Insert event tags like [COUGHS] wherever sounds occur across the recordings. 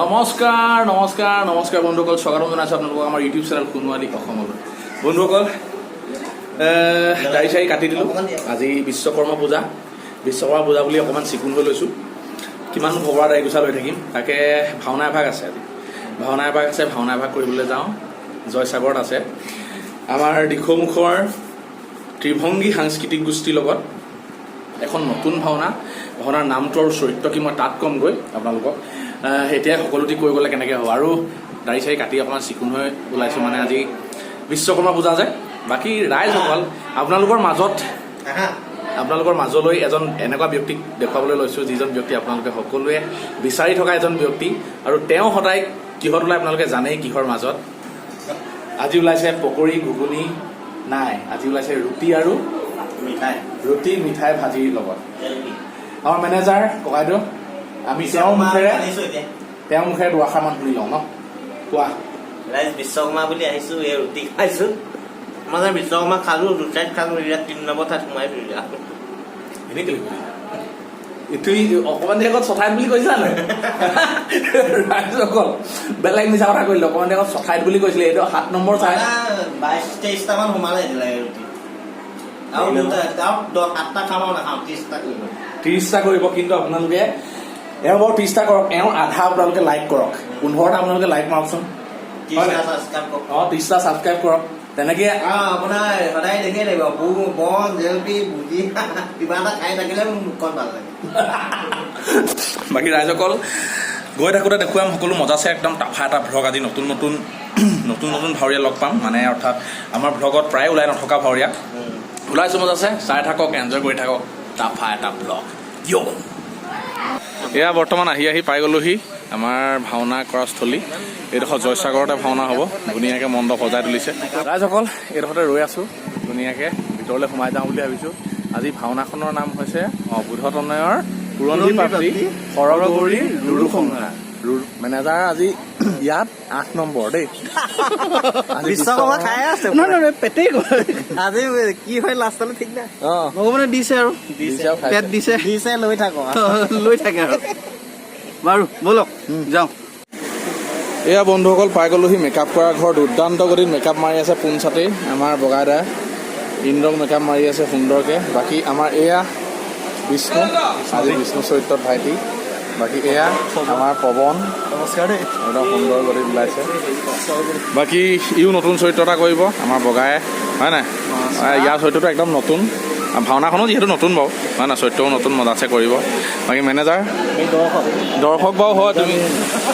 নমস্কাৰ নমস্কাৰ নমস্কাৰ বন্ধুসকল স্বাগতম জনাইছোঁ আপোনালোকক আমাৰ ইউটিউব চেনেল সোণোৱালী অসমলৈ বন্ধুসকল দাড়ি চাৰি কাটি দিলোঁ। আজি বিশ্বকৰ্মা পূজা। বিশ্বকৰ্মা পূজা বুলি অকণমান চিকুণ হৈ লৈছোঁ। কিমান ভগৱাৰ দাড়ি গোচা লৈ থাকিম। তাকে ভাওনা এভাগ আছে আজি। ভাওনা এভাগ আছে, ভাওনা এভাগ কৰিবলৈ যাওঁ। জয়সাগৰত আছে। আমাৰ দিখৌমুখৰ ত্ৰিভংগী সাংস্কৃতিক গোষ্ঠীৰ লগত এখন নতুন ভাওনা। ভাওনাৰ নামটো আৰু চৰিত্ৰ কি মই তাত ক'মগৈ আপোনালোকক। এতিয়াই সকলোটি কৈ গ'লে কেনেকৈ হ'ব? আৰু দাড়ি চাৰি কাটি অকণমান চিকুণ হৈ ওলাইছোঁ মানে আজি বিশ্বকৰ্মা পূজা যে। বাকী ৰাইজসকল আপোনালোকৰ মাজত আপোনালোকৰ মাজলৈ এজন এনেকুৱা ব্যক্তিক দেখুৱাবলৈ লৈছোঁ যিজন ব্যক্তি আপোনালোকে সকলোৱে বিচাৰি থকা এজন ব্যক্তি আৰু তেওঁ সদায় কিহত ওলাই আপোনালোকে জানেই কিহৰ মাজত। আজি ওলাইছে পকৰী ঘুগুনি নাই। আজি ওলাইছে ৰুটি আৰু মিঠাই। ৰুটি মিঠাই ভাজিৰ লগত। আমাৰ মেনেজাৰ ককাইদেউ আমি তেওঁৰ মুখেৰে? তেওঁৰ মুখেৰে দুআষাৰমান শুনি লওঁ ন? কোৱা? ৰাইজ বিশ্বকৰ্মা বুলি আহিছো এই ৰুটি খাইছো। মই যে বিশ্বকৰ্মা খালো দুটাইত খালো এতিয়া তিনি নম্বৰ ঠাইত সোমাই এতিয়া। এনেই কেলে? তুমি দেৰি আগত চঠাইত বুলি কৈছিলা নাই ৰাইজসকল বেলেগ মিছা কথা কৰিলে অকমান দেৰি আগত চঠাইত বুলি কৈছিলে এইটো সাত নম্বৰ ঠাই। বাইশ তেইশটা মান সোমালে দিলে ৰুটি। আৰু সাতটা খাম আৰু নাখাওঁ ত্ৰিশটা কৰিব। ত্ৰিশটা কৰিব কিন্তু আপোনালোকে এওঁ বাৰু ত্ৰিশটা কৰক এওঁ আধা আপোনালোকে লাইক কৰক। পোন্ধৰটা আপোনালোকে লাইক মাৰকচোন। অঁ ত্ৰিশটা ছাবস্ক্ৰাইব কৰক। তেনেকে আপোনাৰ সদায় দেখিয়ে লাগিব বন জেলপি ভুজি [LAUGHS] কিবা এটা খাই থাকিলে মোৰ মুখখন ভালো লাগে। [LAUGHS] বাকী ৰাইজসকল গৈ থাকোঁতে দেখুৱাম সকলো মজাছে একদম টাফা এটা ভ্লগ আজি নতুন নতুন [CLEARS THROAT] নতুন নতুন ভাৱৰীয়া লগ পাম। মানে অৰ্থাৎ আমাৰ ভ্লগত প্ৰায় ওলাই নথকা ভাৱৰীয়া। ওলাইছোঁ মজাছে চাই থাকক এনজয় কৰি থাকক। টাফা এটা ভ্লগ য়' এয়া বৰ্তমান আহি আহি পাই গ'লোহি আমাৰ ভাওনা কৰা স্থলী। এইডোখৰ জয়সাগৰতে ভাওনা হ'ব। ধুনীয়াকৈ মণ্ডপ সজাই তুলিছে। ৰাইজসকল, এইডোখৰতে ৰৈ আছোঁ। ধুনীয়াকৈ ভিতৰলৈ সোমাই যাওঁ বুলি ভাবিছোঁ। আজি ভাওনাখনৰ নাম হৈছে বুধতনয়ৰ পুৰণি পাত্ৰী সৰগৌৰী লুৰু সংহাৰ মেনেজাৰ আজি [COUGHS] ইয়াত আঠ নম্বৰ দেই। বিশ্বকৰ্মা খাই আছে নহয় নহয় পেটেই আজি কি হয় লাষ্টলৈ ঠিক নাই। ভগৱানে দিছে আৰু। পেট দিছে। দিছে লৈ থাকো। লৈ থাকে আৰু। বাৰু ব'লক যাওঁ। এয়া বন্ধুসকল পাই গ'লোহি মেকআপ কৰা ঘৰ দুৰ্দান্ত গতিত মেকআপ মাৰি আছে পোনচাতেই আমাৰ বগাই দাই। ইন্দ্ৰক মেকআপ মাৰি আছে সুন্দৰকৈ। বাকী আমাৰ এয়া বিষ্ণু আজি বিষ্ণু চৰিত্ৰত ভাইটি। বাকী এয়া আমাৰ পৱন। নমস্কাৰ দেই। একদম সুন্দৰ গতিত ওলাইছে। বাকী ইও নতুন চৰিত্ৰ এটা কৰিব আমাৰ বগাই হয় নাই? ইয়াৰ চৰিত্ৰটো একদম নতুন। ভাওনাখনো যিহেতু নতুন বাৰু হয় নাই? চৰিত্ৰও নতুন মজাছে কৰিব। বাকী মেনেজাৰ? দৰ্শক। বাৰু হয় তুমি।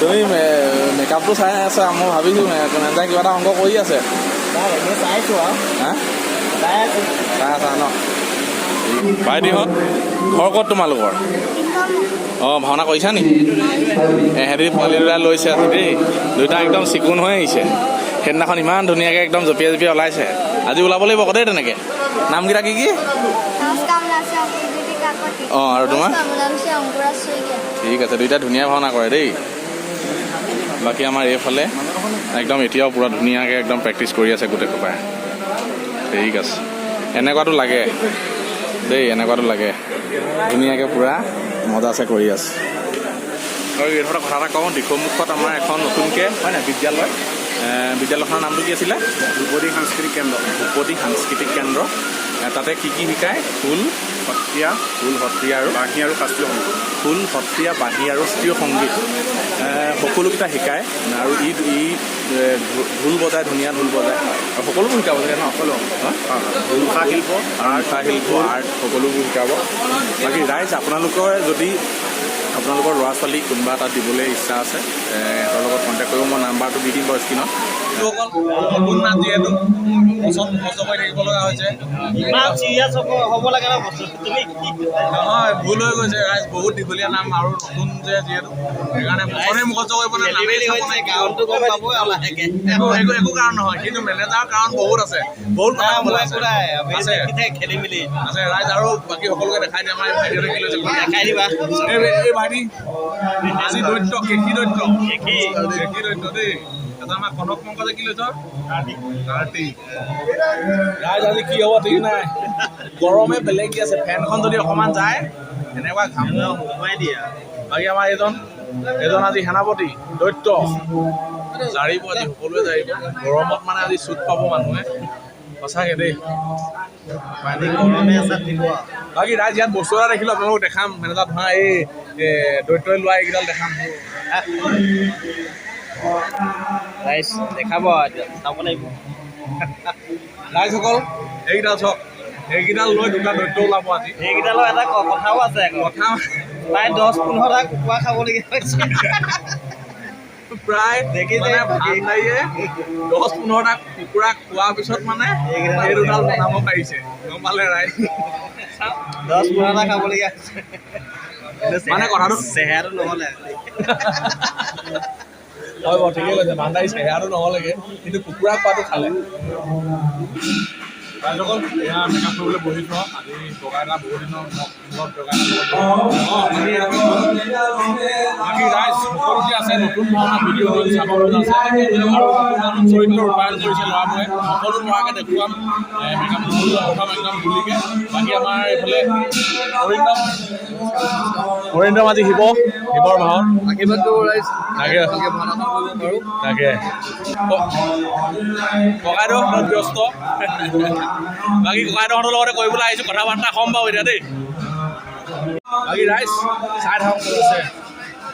তুমি মেকআপটো চাই আছা মই ভাবিছোঁ মেনেজাৰ কিবা এটা অঙ্ক কৰি আছে। চাইছো আৰু। হা? চাই চাই আছা ন? ভাইটিহঁত ঘৰ ক'ত তোমালোকৰ? অঁ ভাওনা কৰিছা নি? এহেঁতি পোৱালি দুটা লৈছে দেই। দুটা একদম চিকুণ হৈ আহিছে। সেইদিনাখন ইমান ধুনীয়াকৈ একদম জঁপিয়াই জঁপিয়াই ওলাইছে। আজি ওলাব লাগিব আকৌ দেই তেনেকৈ। নামকেইটা কি কি? অঁ আৰু তোমাৰ? ঠিক আছে দুইটা ধুনীয়া ভাওনা কৰে দেই। বাকী আমাৰ এইফালে একদম এতিয়াও পূৰা ধুনীয়াকৈ একদম প্ৰেক্টিচ কৰি আছে গোটেই সোপাই ঠিক আছে। এনেকুৱাটো লাগে। দেই এনেকুৱাটো লাগে। ধুনীয়াকৈ পূৰা মজাছে কৰি আছে। আৰু এইডোখৰ কথা এটা কওঁ দিখৌমুখত আমাৰ এখন নতুনকৈ হয় নাই বিদ্যালয়। বিদ্যালয়খনৰ নামটো কি আছিলে? ধ্ৰুপদী সাংস্কৃতিক কেন্দ্ৰ। ধ্ৰুপদী সাংস্কৃতিক কেন্দ্ৰ। তাতে কি কি শিকায়? খোল সত্ৰীয়া খোল সত্ৰীয়া আৰু বাঁহী আৰু শাস্ত্ৰীয় সংগীত। খোল সত্ৰীয়া বাঁহী আৰু শাস্ত্ৰীয় সংগীত। সকলোকেইটা শিকায় আৰু ই ই ঢোল বজায় ধুনীয়া ঢোল বজায়। আৰু সকলোবোৰ শিকাব চাগে ন? সকলো মুখা শিল্প মুখা শিল্প আৰ্ট সকলোবোৰ শিকাব। বাকী ৰাইজ আপোনালোকৰ যদি আপোনালোকৰ ল'ৰা ছোৱালী কোনোবা এটা দিবলৈ ইচ্ছা আছে সিহঁতৰ লগত কণ্টেক্ট কৰিব মই নাম্বাৰটো দি দিম বাৰু স্ক্ৰীণত নতুন নাম যিহেতু বছৰ কষ্ট কৰি থাকিব লগা হৈছে। হ'ব নহয় ভুল হৈ গৈছে ৰাইজ বহুত দীঘলীয়া নাম আৰু নতুন যে যিহেতু সেইকাৰণে বছৰে মুখস্থ কৰিব একো একো কাৰণ নহয় কিন্তু মেনেজাৰৰ কাৰণ বহুত আছে। বহুত আছে। খেলি মেলি। আছে ৰাইজ আৰু বাকী সকলোকে দেখাই দিয়ে আমাৰ এই ভাইটিহঁতে কি লৈছে। দেখাই দিবা। এই ভাইটি আজি দৈত্য কেশী দৈত্য। কেশী দৈত্য দেই। আমাৰ কনক পংকজে কি লৈছ? কাৰ্তিক ৰাইজ আজি কি হ'ব ঠিক নাই? গৰমে বেলেগ দি আছে ফেনখন যদি অকণমান যায় এনেকুৱা ঘাম। সোমাই দিয়া। বাকী আমাৰ এইজন এজন আজি সেনাপতি দৈত্য। জাৰিব আজি সকলোৱে জাৰিব। গৰমত মানে আজি চুট পাব মানুহে। সঁচাকৈ দেই। বাকী ৰাইজ ইয়াত বস্তু এটা দেখিলোঁ আপোনালোকক দেখাম। মেনেজাৰ ধৰা এই দৈত্যই লোৱা এইকেইডাল দেখাম। ৰাইজ দেখাব চাব লাগিব ৰাইজসকল এইকেইডাল চাওক এইকেইডাল লৈ দুটা দৈত্য ওলাব আজি। এইকেইটালৰ এটা কথাও আছে কথা প্ৰায় দহ পোন্ধৰটা কুকুৰা খাবলগীয়া হৈছে। প্ৰায় দেখিছে মানে দহ পোন্ধৰটা কুকুৰা খোৱাৰ পিছত মানে এই দুডাল বনাব পাৰিছে। গম পালে ৰাইজ দহ পোন্ধৰটা খাবলগীয়া হৈছে। মানে কথাটো- চেহেৰাটো নহ'লে। হয় বাৰু ঠিকেই কৈছে ভাণ্ডাৰী চেহেৰাটো নহ'লেগে কিন্তু কুকুৰা খোৱাটো খালে ৰাইজসকল এয়া মেকআপ কৰিবলৈ বহিছোঁ আজি বগা এটা বহুত দিনৰ মূৰত বগা ৰূপায়ণ কৰিছে ল'ৰাবোৰে সকলো ল'ৰাকে দেখুৱাম একদম বাকী আমাৰ এইফালে অৰিন্দম অৰিন্দম আজি শিৱ শিৱৰ ৰাইজ তাকে তাকে ককাইদেউ ব্যস্ত বাকী ককাইদেউহঁতৰ লগতে কৰিবলৈ আহিছোঁ। কথা বাৰ্তা ক'ম বাৰু এতিয়া দেই। বাকী ৰাইজ চাই থাকক।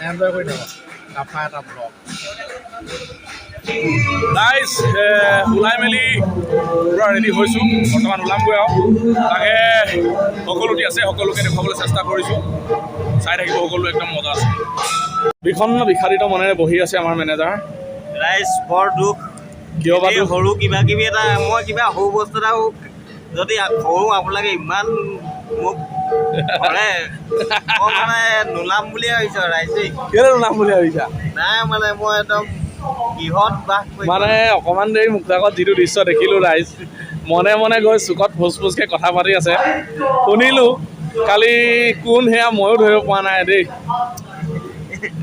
এনজয় কৰি থাকক। ব্লগ ৰাইজ ওলাই মেলি পূৰা ৰেডি হৈছোঁ। বৰ্তমান ওলামগৈ আৰু। তাকে সকলোটি আছে সকলোকে দেখুৱাবলৈ চেষ্টা কৰিছোঁ। চাই থাকিব সকলো একদম মজা আছে। বিষণ্ণ বিষাদিত মনেৰে বহি আছে আমাৰ মেনেজাৰ। ৰাইজ বৰ দুখ। কিয় বা সৰু কিবা কিবি এটা মই কিবা সৰু বস্তু এটা যদি সৰু আপোনালোকে ইমান মোক কৰে মই মানে নোলাম বুলিয়ে ভাবিছোঁ আৰু ৰাইজ দেই কেলৈ ওলাম বুলি ভাবিছা? নাই মানে মই একদম কিহত বাস কৰি মানে অকণমান দেৰি আগত যিটো দৃশ্য দেখিলোঁ ৰাইজ মনে মনে গৈ চুকত ফুচ ফুচকৈ কথা পাতি আছে। শুনিলোঁ কালি কোন সেয়া ময়ো ধৰিব পৰা নাই দেই।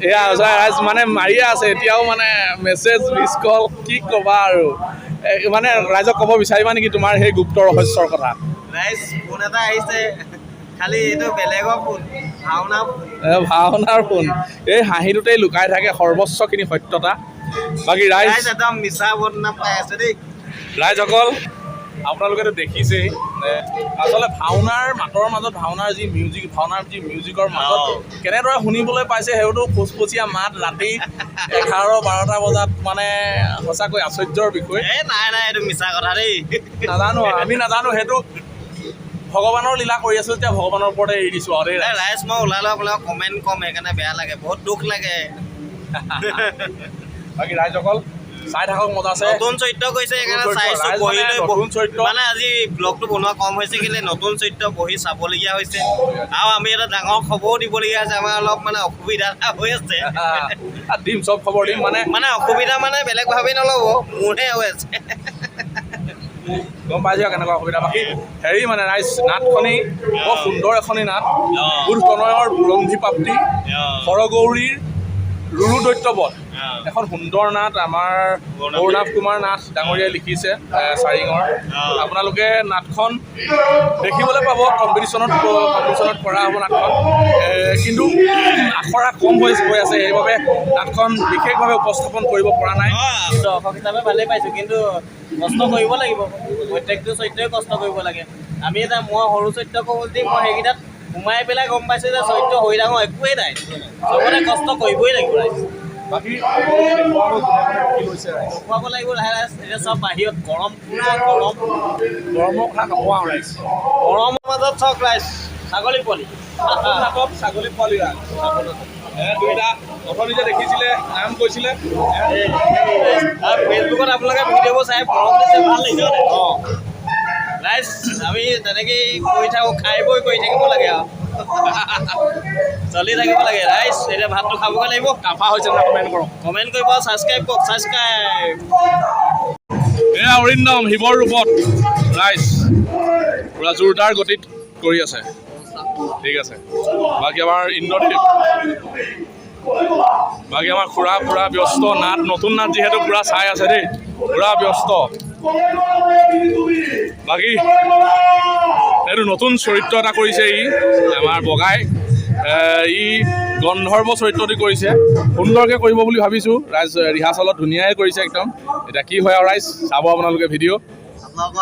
এয়া ৰাইজ মানে মাৰিয়ে আছে এতিয়াও মানে মেছেজ মিছ কল কি ক'বা আৰু। মানে ৰাইজক ক'ব বিচাৰিবা নেকি তোমাৰ সেই গুপ্ত ৰহস্যৰ কথা? ৰাইজ ফোন এটা আহিছে। খালি এইটো বেলেগৰ ফোন ভাওনা ভাওনাৰ ফোন এই হাঁহিটোতেই লুকাই থাকে সৰ্বস্বখিনি সত্যতা। বাকী ৰাইজ একদম মিছা বদনাম পাই আছে দেই। ৰাইজসকল আপোনালোকেতো দেখিছেই। আচলতে ভাওনাৰ মাতৰ মাজত ভাওনাৰ যি মিউজিক ভাওনাৰ যি মিউজিকৰ মাজত। কেনেদৰে শুনিবলৈ পাইছে সেইটোতো ফুচফুচীয়া মাত ৰাতি এঘাৰ বাৰটা বজাত মানে সঁচাকৈ আশ্চৰ্যৰ বিষয়। এ নাই নাই এইটো মিছা কথা দেই। নাজানো আমি নাজানো সেইটো ভগৱানৰ লীলা কৰি আছো যেতিয়া ভগৱানৰ ওপৰতে এৰি দিছোঁ আৰু দেই ৰাইজ মই ওলালে আপোনালোকক কমেণ্ট কম সেইকাৰণে বেয়া লাগে বহুত দুখ লাগে। [LAUGHS] বাকী ৰাইজসকল চাই থাকক মজা আছে। নতুন চৰিত্ৰ কৈছে সেইকাৰণে চাইছো বহি মানে লৈ নতুন চৰিত্ৰ। মানে আজি ব্লগটো বনোৱা কম হৈছে কেলে নতুন চৰিত্ৰ বহি চাবলগীয়া হৈছে। আৰু আমি এটা ডাঙৰ খবৰো দিবলগীয়া হৈছে আমাৰ অলপ মানে অসুবিধা এটা হৈ আছে। দিম চব খবৰ দিম মানে মানে অসুবিধা মানে বেলেগ ভাবি নল'ব মোৰহে হৈ আছে। গম পাইছে কেনেকুৱা অসুবিধা বাকী হেৰি মানে ৰাইজ নাটখনি বৰ সুন্দৰ এখনি নাট। বুধ প্ৰণয়ৰ বুৰঞ্জী প্ৰাপ্তি অ। ৰুৰু দৈত্যবধ। এখন সুন্দৰ নাট আমাৰ অৰুণাভ কুমাৰ নাথ ডাঙৰীয়াই লিখিছে চাৰিঙৰ। আপোনালোকে নাটখন দেখিবলৈ পাব কম্পিটিশ্যনত কম্পিটিশ্যনত কৰা হ'ব নাটখন কিন্তু আখৰা কম হৈ গৈ আছে সেইবাবে নাটখন বিশেষভাৱে উপস্থাপন কৰিব পৰা নাই দৰ্শক হিচাপে ভালেই পাইছোঁ কিন্তু কষ্ট কৰিব লাগিব প্ৰত্যেকটো চৰিত্ৰই কষ্ট কৰিব লাগে আমি এটা মই সৰু চৰিত্ৰ কৰোঁ যদি মই সেইকেইটাত সোমাই পেলাই গম পাইছোঁ যে চৰিত্ৰ হৈ ডাঙৰ একোৱেই নাই চবতে কষ্ট কৰিবই লাগিব ৰাইজ ৰাইজ খুৱাব লাগিব লাহে লাহে এতিয়া চব বাহিৰত গৰম পুৰা গৰম গৰমৰ কথা নকওঁ ৰাইজ গৰমৰ মাজত চক ৰাইজ ছাগলী পোৱালি ছাগলী পোৱালি এ দুইটা অথনি যে দেখিছিলে নাম কৈছিলে ফেচবুকত আপোনালোকে ভিডিঅ'বোৰ চাই গৰম দিছে ভালো লাগিছে হয়নে? ৰাইজ আমি তেনেকেই কৰি থাকোঁ খাই বৈ কৰি থাকিব লাগে আৰু। [LAUGHS] চলি থাকিব লাগে। ৰাইজ এতিয়া ভাতটো খাবগৈ লাগিব। কাফা হৈছে নে কমেণ্ট কৰক। কমেণ্ট কৰিব ছাবস্ক্ৰাইব কৰক ছাবস্ক্ৰাইব এয়া অৰিন্দম শিৱৰ ৰূপত। ৰাইজ পুৰা জোৰদাৰ গতিত কৰি আছে। ঠিক আছে। বাকী আমাৰ ইন্দ্ৰদ্বীপ। বাকী আমাৰ খুৰা পুৰা ব্যস্ত। নাট নতুন নাট যিহেতু পুৰা চাই আছে দেই। পুৰা ব্যস্ত। বাকী এইটো নতুন চৰিত্ৰ এটা কৰিছে ই আমাৰ বগাই। ই গন্ধৰ্ব চৰিত্ৰটি কৰিছে। সুন্দৰকৈ কৰিব বুলি ভাবিছোঁ। ৰাইজ ৰিহাৰ্চলত ধুনীয়াই কৰিছে একদম। এতিয়া কি হয় আৰু ৰাইজ চাব আপোনালোকে ভিডিঅ' আপোনালোকৰ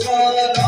সারা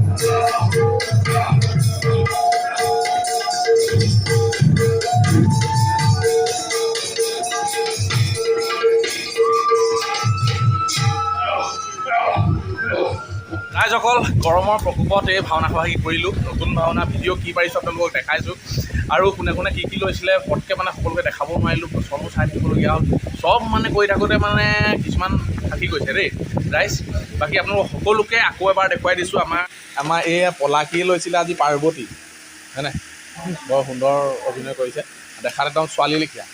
গৰমৰ প্ৰকোপত এই ভাওনা ভাগি কৰিলোঁ নতুন ভাওনা ভিডিঅ' কি পাৰিছোঁ আপোনালোকক দেখাইছোঁ। আৰু কোনে কোনে কি কি লৈছিলে পটকৈ মানে সকলোকে দেখাব নোৱাৰিলোঁ চবো চাই থাকিবলগীয়া হ'ল। চব মানে কৰি থাকোঁতে মানে কিছুমান থাকি গৈছে দেই। ৰাইজ বাকী আপোনালোক সকলোকে আকৌ এবাৰ দেখুৱাই দিছোঁ আমাৰ আমাৰ এই পলাকীয়ে লৈছিলে আজি পাৰ্বতী। হয়নে? বৰ সুন্দৰ অভিনয় কৰিছে। দেখাত একদম ছোৱালী লেখীয়া।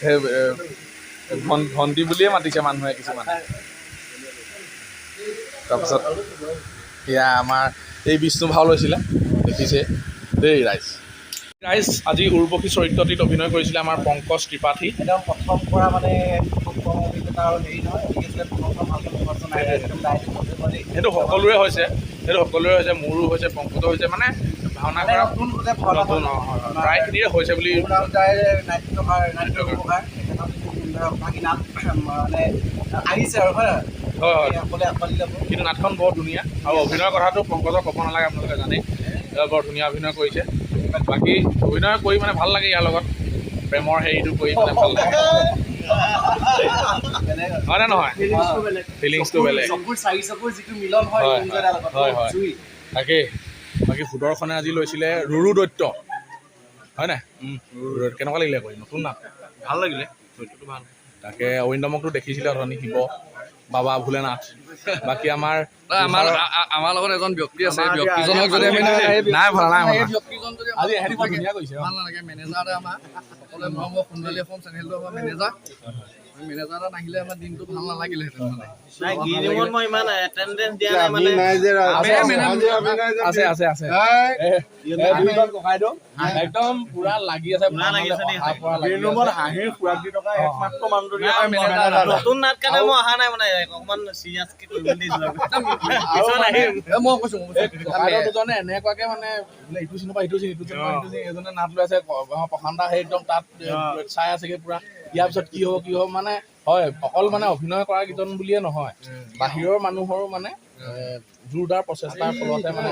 সেই ভণ্টি বুলিয়ে মাতিছে মানুহে কিছুমানে। তাৰপিছত এয়া আমাৰ এই বিষ্ণু ভাও লৈছিলে দেখিছে। দেই ৰাইজ। ৰাইজ আজি উৰ্বশী চৰিত্ৰটিত অভিনয় কৰিছিলে আমাৰ পংকজ ত্ৰিপাঠী। একদম প্ৰথম পৰা মানে মানে সেইটো সকলোৰে হৈছে সেইটো সকলোৰে হৈছে মোৰো হৈছে পংকজৰ হৈছে মানে ভাওনা কৰা নতুন। প্ৰায়খিনিৰে হৈছে বুলি নাট্য নাট্য ব্যৱহাৰ তেখেতৰ খুব সুন্দৰ ভাগিনাম মানে আহিছে আৰু হয় হয় হয়। কিন্তু নাটখন বৰ ধুনীয়া। আৰু অভিনয়ৰ কথাটো পংকজক ক'ব নালাগে আপোনালোকে জানেই। বৰ ধুনীয়া অভিনয় কৰিছে। বাকী অভিনয় কৰি মানে ভাল লাগে ইয়াৰ লগত। প্ৰেমৰ হেৰিটো কৰি মানে ভাল লাগে। হয় নে নহয়? ফিলিংছটো বেলেগ। হয় হয়, কুঞ্জদাৰ লগত। হয়, হয়। জুই তাকেই বাকী সুদৰ্শনে আজি লৈছিলে ৰুৰু দৈত্য। হয় নাই? ৰুৰু দৈত্য। কেনেকুৱা লাগিলে কৰি? নতুন নাম? ভাল লাগিলে। চৰিত্ৰটো ভাল। তাকে অৰিন্দমকতো দেখিছিলে অথনি শিৱ। বাবা ভোলেনাথ। বাকী আমাৰ আমাৰ আমাৰ লগত এজন ব্যক্তি আছে ব্যক্তিজনক যদি আমি নাই ভালো নাই ব্যক্তিজন যদি আজি হেৰি ধুনীয়া কৰিছে ভালো নালাগে মেনেজাৰ আমাৰ। সকলোৱে মৰমৰ সোণালী অসম চেনেলটো আমাৰ মেনেজাৰ মেনেজাৰ নাহিলে আমাৰ দিনটো ভালো নালাগিলেহেঁতেন নাই গিৰিমত মই ইমান এটেণ্ডেঞ্চ দিয়া নাই আছে আছে আছে একদম পুৰা লাগি আছে পুৰা লাগিছে দেই। হাঁহিৰ খুৰাক দি থকা একমাত্ৰ মানুহটো নতুন নাট কাৰণে মই অহা নাই মানে অকমান চিৰিয়াছকে কৰিব মই দুজনে এনেকুৱাকে মানে ইটো চিনি ইটো চিনি ইটো চিনি ইটো চিনি এজনে নাট লৈ আছে প্ৰশান্ত সেই একদম তাত চাই আছেগে পুৰা। ইয়াৰ পিছত কি হ'ব কি হ'ব মানে হয় অকল মানে অভিনয় কৰা কেইজন বুলিয়ে নহয়। বাহিৰৰ মানুহৰো মানে জোৰদাৰ প্ৰচেষ্টাৰ ফলতে মানে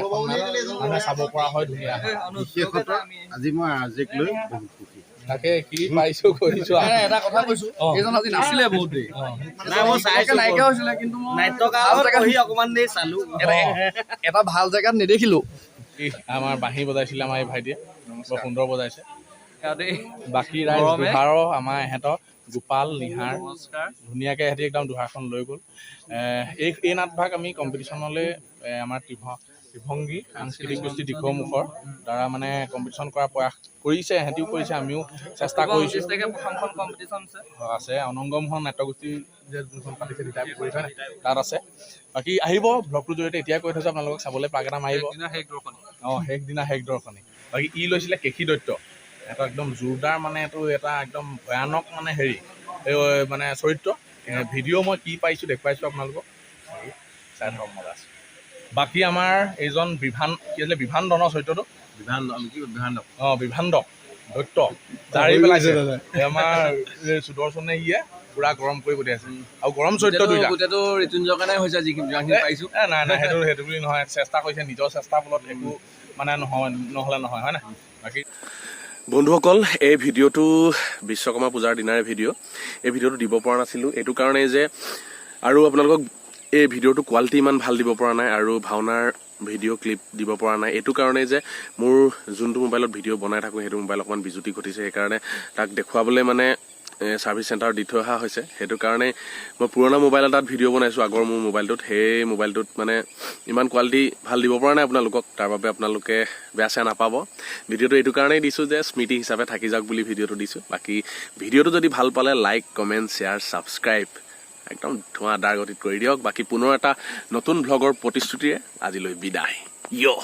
মানুহে চাব পৰা হয় ধুনীয়া। বিশেষত আজি মই আৰ্জেক লৈ বহুত সুখী। তাকে কি পাইছো কৰিছো এ, এটা কথা কৈছো এইজন আজি নাছিলে বহুত দেৰি। নাই মই চাইছো নাইকিয়া হৈছিলে কিন্তু মই নাট্যকালত বহি অকমান দেৰি চালো। এটা- এটা ভাল জেগাত নেদেখিলো। আমাৰ বাঁহী বজাইছিলে আমাৰ এই ভাইটিয়ে বৰ সুন্দৰ বজাইছে। বাকী ৰাইজ দুহাৰৰ আমাৰ এহেঁতৰ গোপাল নিহাৰ। ধুনীয়াকৈ সিহঁতি একদম দুহাৰখন লৈ গ'ল। এই এই নাটভাগ আমি কম্পিটিশ্যনলৈ আমাৰ ত্ৰিভ ত্ৰিভংগী সাংস্কৃতিক গোষ্ঠী দিশমুখৰ দ্বাৰা মানে কম্পিটিশ্যন কৰাৰ প্ৰয়াস কৰিছে সিহঁতিও কৰিছে আমিও চেষ্টা কৰিছোঁ। আছে। অনংগমোহন নাট্যগোষ্ঠী যে যোনখন পাতিছে দুটাই কৰি তাত আছে। বাকী আহিব ব্লগটোৰ জৰিয়তে এতিয়াই কৈ থৈছোঁ আপোনালোকক চাবলৈ পাক এটা মাৰিব। অঁ শেষ দিনা শেষ দৰ্শনী। বাকী ই লৈছিলে কেশী দৈত্য। এটা একদম জোৰদাৰ মানে এইটো এটা একদম ভয়ানক মানে হেৰি এই মানে চৰিত্ৰ। ভিডিঅ' মই কি পাইছোঁ দেখুৱাইছোঁ আপোনালোকক। চাই থাকক মজা আছে। বাকী আমাৰ এইজন বিভান কি আছিলে? বিভান দনৰ চৰিত্ৰটো। অঁ বিভাণ্ড দৈত্য। জাৰি পেলাইছে। আমাৰ সুদৰ্শনে ইয়ে পুৰা গৰম কৰি পঠিয়াইছে। আৰু গৰম চৰিত্ৰ দুইটা। গোটেইটো ঋতুঞ্জয়ৰ কাৰণে হৈছে যিখিনি পাইছো। নাই নাই সেইটো সেইটো বুলি নহয়। চেষ্টা কৰিছে নিজৰ চেষ্টাৰ ফলত একো মানে নহয় নহ'লে নহয় হয় নাই বাকী বন্ধুসকল এই ভিডিঅ'টো বিশ্বকৰ্মা পূজাৰ দিনাৰে ভিডিঅ' এই ভিডিঅ'টো দিব পৰা নাছিলোঁ। এইটো কাৰণেই যে আৰু আপোনালোকক এই ভিডিঅ'টো কোৱালিটি ইমান ভাল দিব পৰা নাই আৰু ভাওনাৰ ভিডিঅ' ক্লিপ দিব পৰা নাই। এইটো কাৰণেই যে মোৰ যোনটো মোবাইলত ভিডিঅ' বনাই থাকোঁ সেইটো মোবাইল অকণমান বিজুতি ঘটিছে। সেইকাৰণে তাক দেখুৱাবলৈ মানে ছাৰ্ভিচ চেণ্টাৰত দি থৈ অহা হৈছে। সেইটো কাৰণে মই পুৰণা মোবাইল এটাত ভিডিঅ' বনাইছোঁ, আগৰ মোৰ মোবাইলটোত সেই মোবাইলটোত মানে ইমান কোৱালিটি ভালো দিব পৰা নাই আপোনালোকক। তাৰ বাবে আপোনালোকে বেয়া চেয়া নাপাব। ভিডিঅ'টো এইটো কাৰণেই দিছোঁ যে স্মৃতি হিচাপে থাকি যাওক বুলি ভিডিঅ'টো দিছোঁ। বাকী ভিডিঅ'টো যদি ভালো পালে লাইক কমেণ্ট শ্বেয়াৰ ছাবস্ক্ৰাইব একদম ধোঁৱাদাৰ গতিত কৰি দিয়ক। বাকী পুনৰ এটা নতুন ভ্লগৰ প্ৰতিশ্ৰুতিৰে আজিলৈ বিদায়। য়'